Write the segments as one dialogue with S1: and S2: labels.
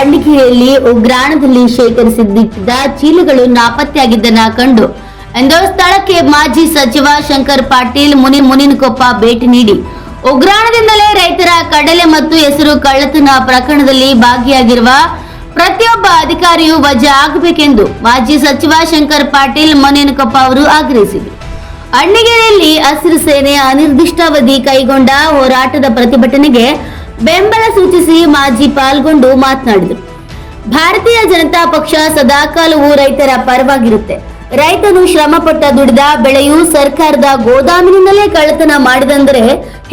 S1: ಅಳ್ಳಿಗೆರೆಯಲ್ಲಿ ಉಗ್ರಾಣದಲ್ಲಿ ಶೇಖರಿಸಿದ್ದ ಚೀಲಗಳು ನಾಪತ್ತೆಯಾಗಿದ್ದನ್ನ ಕಂಡು ಎಂದೋ ಸ್ಥಳಕ್ಕೆ ಮಾಜಿ ಸಚಿವ ಶಂಕರ್ ಪಾಟೀಲ್ ಮುನಿ ಮುನಿನಕೊಪ್ಪ ಭೇಟಿ ನೀಡಿ. ಉಗ್ರಾಣದಿಂದಲೇ ರೈತರ ಕಡಲೆ ಮತ್ತು ಹೆಸರು ಕಳ್ಳತನ ಪ್ರಕರಣದಲ್ಲಿ ಭಾಗಿಯಾಗಿರುವ ಪ್ರತಿಯೊಬ್ಬ ಅಧಿಕಾರಿಯೂ ವಜಾ ಆಗಬೇಕೆಂದು ಮಾಜಿ ಸಚಿವ ಶಂಕರ್ ಪಾಟೀಲ್ ಮುನಿನಕೊಪ್ಪ ಅವರು ಆಗ್ರಹಿಸಿದರು. ಅಣ್ಣಿಗೆರೆಯಲ್ಲಿ ಹಸಿರು ಸೇನೆ ಅನಿರ್ದಿಷ್ಟಾವಧಿ ಕೈಗೊಂಡ ಹೋರಾಟದ ಪ್ರತಿಭಟನೆಗೆ ಬೆಂಬಲ ಸೂಚಿಸಿ ಮಾಜಿ ಪಾಲ್ಗೊಂಡು ಮಾತನಾಡಿದರು. ಭಾರತೀಯ ಜನತಾ ಪಕ್ಷ ಸದಾಕಾಲವೂ ರೈತರ ಪರವಾಗಿರುತ್ತೆ. ರೈತನು ಶ್ರಮಪಟ್ಟ ದುಡಿದ ಬೆಳೆಯು ಸರ್ಕಾರದ ಗೋದಾಮಿನಿಂದಲೇ ಕಳ್ಳತನ ಮಾಡಿದಂದರೆ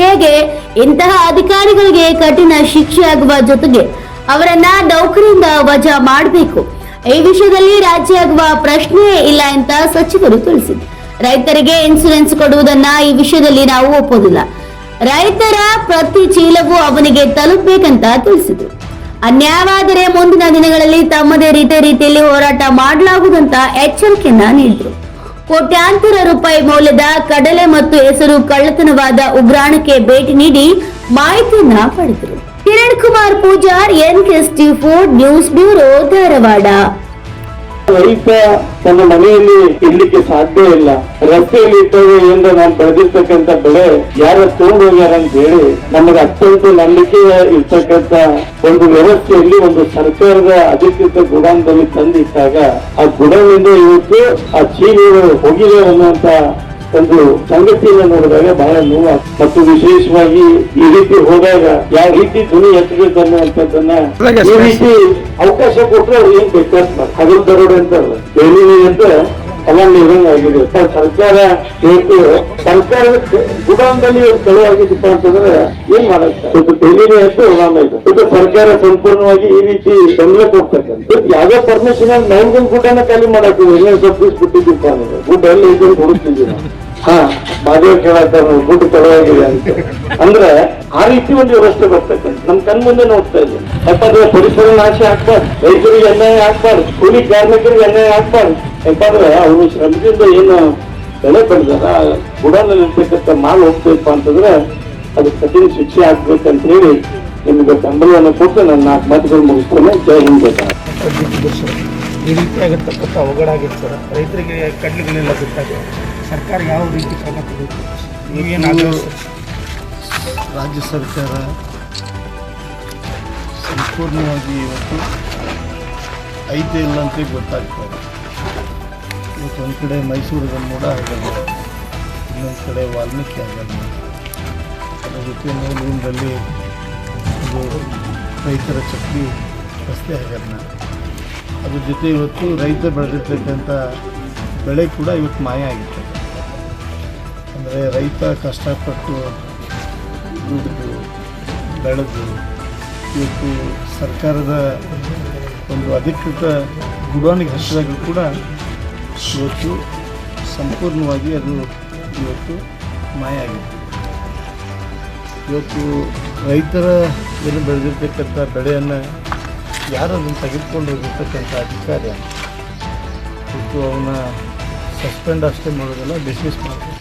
S1: ಹೇಗೆ? ಇಂತಹ ಅಧಿಕಾರಿಗಳಿಗೆ ಕಠಿಣ ಶಿಕ್ಷೆಯಾಗುವ ಜೊತೆಗೆ ಅವರನ್ನ ನೌಕರಿಯಿಂದ ವಜಾ ಮಾಡಬೇಕು. ಈ ವಿಷಯದಲ್ಲಿ ರಾಜ್ಯ ಆಗುವ ಪ್ರಶ್ನೆಯೇ ಇಲ್ಲ ಅಂತ ಸಚಿವರು ತಿಳಿಸಿದರು. ರೈತರಿಗೆ ಇನ್ಸೂರೆನ್ಸ್ ಕೊಡುವುದನ್ನ ಈ ವಿಷಯದಲ್ಲಿ ನಾವು ಒಪ್ಪೋದಿಲ್ಲ. ರೈತರ ಪ್ರತಿ ಚೀಲವೂ ಅವನಿಗೆ ತಲುಪಬೇಕಂತ ತಿಳಿಸಿದರು ಅನ್ಯಾಯವಾದರೆ ಮುಂದಿನ ದಿನಗಳಲ್ಲಿ ತಮ್ಮದೇ ರೀತಿ ರೀತಿಯಲ್ಲಿ ಹೋರಾಟ ಮಾಡಲಾಗುವುದಂತ ಎಚ್ಚರಿಕೆಯನ್ನ ನೀಡಿದರು. ಕೋಟ್ಯಾಂತರ ರೂಪಾಯಿ ಮೌಲ್ಯದ ಕಡಲೆ ಮತ್ತು ಹೆಸರು ಕಳ್ಳತನವಾದ ಉಗ್ರಾಣಕ್ಕೆ ಭೇಟಿ ನೀಡಿ ಮಾಹಿತಿಯನ್ನ ಪಡೆದರು. Kiran Kumar Pujar, N Ford news bureau, Dharwad.
S2: ರೈತ ತನ್ನ ಮನೆಯಲ್ಲಿ ಇರ್ಲಿಕ್ಕೆ ಸಾಧ್ಯ ಇಲ್ಲ. ರಸ್ತೆಯಲ್ಲಿ ಇದ್ದಾಗ ಏನಾರ ನಾವು ಬೆಳೆದಿರ್ತಕ್ಕಂಥ ಬೆಳೆ ಯಾರ ತಗೊಂಡು ಹೋಗ್ಯಾರ ಅಂತ ಹೇಳಿ ನಮಗೆ ಅತ್ಯಂತ ನಂಬಿಕೆ ಇರ್ತಕ್ಕಂಥ ಒಂದು ವ್ಯವಸ್ಥೆಯಲ್ಲಿ ಒಂದು ಸರ್ಕಾರದ ಅಧಿಕೃತ ಗುಡಾಂಗದಲ್ಲಿ ತಂದಿಟ್ಟಾಗ ಆ ಗುಡಾಂಗದಿಂದ ಇವತ್ತು ಆ ಚೀಲಗಳು ಹೋಗಿದೆ ಅನ್ನುವಂತ ಒಂದು ಸಂಗತಿಯನ್ನು ನೋಡಿದಾಗ ಬಹಳ ನೋವು ಮತ್ತು ವಿಶೇಷವಾಗಿ ಈ ರೀತಿ ಹೋದಾಗ ಯಾವ ರೀತಿ ಧ್ವನಿ ಎತ್ತಬೇಕು ಅನ್ನುವಂಥದ್ದನ್ನ ಈ ರೀತಿ ಅವಕಾಶ ಕೊಟ್ಟರೆ ಅವ್ರು ಏನ್ ಬೇಕಾಗ್ತಾರೆ ಅದು ದರೋಡೆ ಅಂತ ಬೇರೆ ಅಂತ ಅವಾಗ ಆಗಿದೆ ಸರ್ಕಾರ ಸರ್ಕಾರದ ಗುಡಾಂಗದಲ್ಲಿ ಇವ್ರು ತೆರವಾಗಿದ್ದಪ್ಪ ಅಂತಂದ್ರೆ ಏನ್ ಮಾಡಕ್ಕೆ ಇವತ್ತು ಬೇಲಿನೇ ಅಂತ ಇದೆ. ಇವತ್ತು ಸರ್ಕಾರ ಸಂಪೂರ್ಣವಾಗಿ ಈ ರೀತಿ ಬೆಂಬಲ ಕೊಡ್ತಕ್ಕಂಥ ಯಾವ್ದೋ ಪರ್ಮಿಷನ್ ನೈನ್ಗನ್ ಗುಡ್ಡನ ಖಾಲಿ ಮಾಡಕ್ಕೆ ಎಲ್ಲ ಸಬ್ಸಿಸ್ ಅಂದ್ರೆ. ಗುಡ್ಡ ಅಲ್ಲಿ ಇದನ್ನು ಹುಡುಕ್ತಿದ್ದೀವಿ ನಾವು ಹಾ. ಮಾದೇವ್ ಕೇಳತ್ತಾರ ಗುಡ್ ಗುಡ್ಡ ತೆರವಾಗಿದೆ ಅಂತ. ಅಂದ್ರೆ ಆ ರೀತಿ ಒಂದು ವ್ಯವಸ್ಥೆ ಬರ್ತಕ್ಕಂಥ ನಮ್ ಕಣ್ ಮುಂದೆ ನೋಡ್ತಾ ಇದ್ದೀವಿ ಯಾಕಂದ್ರೆ ಪರಿಸರ ನಾಶ ಆಗ್ಬಾರ್ದು. ರೈತರಿಗೆ ಅನ್ಯಾಯ ಆಗ್ಬಾರ್ದು. ಕೂಲಿ ಕಾರ್ಮಿಕರಿಗೆ ಅನ್ಯಾಯ ಆಗ್ಬಾರ್ದು. ಯಾಕಂದ್ರೆ ಅವರು ಶ್ರಮದಿಂದ ಏನು ಬೆಳೆ ಬೆಳೆದಾರ ಗುಡಾನಲ್ಲಿ ಇರ್ತಕ್ಕಂಥ ಮಾಲ್ ಹೋಗ್ಬೇಕು ಅಂತಂದ್ರೆ ಅದು ಕಠಿಣ ಶಿಕ್ಷೆ ಆಗ್ಬೇಕಂತ ಹೇಳಿ ನಿಮಗೆ ಬೆಂಬಲವನ್ನು ಕೊಟ್ಟು ನನ್ನ ನಾಲ್ಕು ಮಾತುಗಳು ಮುಗಿಸ್ಕೊಂಡು ಜೈ ಹಿಂದ್
S3: ಈ ರೀತಿ ಆಗಿರ್ತಕ್ಕಂಥ ಅವಘಡ ಆಗಿರ್ತಾರೆ ಸರ್. ರೈತರಿಗೆ ಕಡ್ಲೆಗಳೆಲ್ಲ ಬಿಟ್ಟಾಗ ಸರ್ಕಾರ ಯಾವ ರೀತಿ ಕ್ರಮ ತಗೋಬೇಕು? ನೀವೇನು ಆಗ್ರಹಿಸ್ತೀರಿ?
S4: ರಾಜ್ಯ ಸರ್ಕಾರ ಸಂಪೂರ್ಣವಾಗಿ ಇವತ್ತು ಐತೆ ಇಲ್ಲ ಅಂತ ಗೊತ್ತಾಗ್ತಾ ಇದೆ. ಇವತ್ತು ಒಂದು ಕಡೆ ಮೈಸೂರು ಕೂಡ ಆಗಲ್ಲ ಇನ್ನೊಂದು ಕಡೆ ವಾಲ್ಮೀಕಿ ಆಗಲ್ಲ ಅದರ ಜೊತೆ ಮೇಲಿಂದಲ್ಲಿ ಇದು ರೈತರ ಚಕ್ರಿ ರಸ್ತೆ ಆಗಲ್ಲ ಅದ್ರ ಜೊತೆ ಇವತ್ತು ರೈತ ಬೆಳೆದಿರ್ತಕ್ಕಂಥ ಬೆಳೆ ಕೂಡ ಇವತ್ತು ಮಾಯ ಆಗಿತ್ತು. ಅಂದರೆ ರೈತ ಕಷ್ಟಪಟ್ಟು ದುಡಿದು ಬೆಳೆದು ಇವತ್ತು ಸರ್ಕಾರದ ಒಂದು ಅಧಿಕೃತ ಗುಡಾನಿಗೆ ಹಚ್ಚಿದಾಗ ಕೂಡ ಇವತ್ತು ಸಂಪೂರ್ಣವಾಗಿ ಅದು ಇವತ್ತು ಮಾಯ ಆಗಿದೆ ಇವತ್ತು ರೈತರ ಏನು ಬೆಳೆದಿರ್ತಕ್ಕಂಥ ಬೆಳೆಯನ್ನು ಯಾರು ಅದನ್ನು ತೆಗೆದುಕೊಂಡು ಹೋಗಿರ್ತಕ್ಕಂಥ ಅಧಿಕಾರಿ ಇವತ್ತು ಅವನ್ನ ಸಸ್ಪೆಂಡ್ ಅಷ್ಟೇ ಮಾಡೋದಲ್ಲ, ಡಿಸ್ಮಿಸ್ ಮಾಡಬೇಕು